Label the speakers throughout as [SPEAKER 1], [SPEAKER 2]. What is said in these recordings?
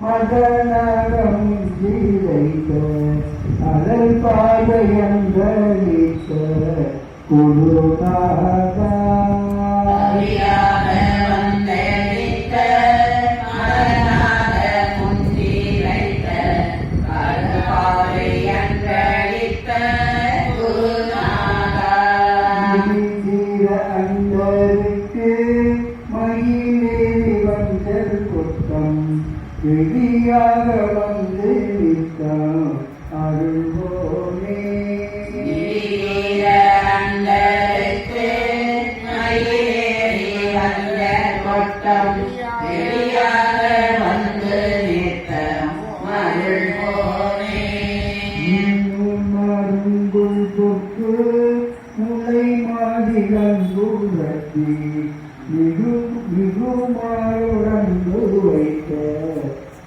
[SPEAKER 1] மதநரம் ஜீவைத்த அதை பாதையந்தளித்த குருநாதா செடியாக வந்து விட்டான் அருள்வோனே முளை மாதிரங்குலத்தி மிகு மிகுமாருடன் வைத்த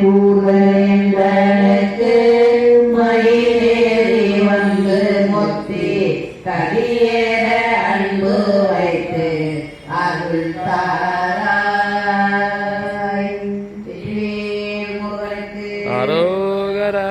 [SPEAKER 1] கூர்வேந்தனுக்கு மயிலேறி வந்து முத்தி
[SPEAKER 2] கடியேற அன்பு வைத்து அருள் தாராய். முருகனுக்கு
[SPEAKER 3] அரோகரா.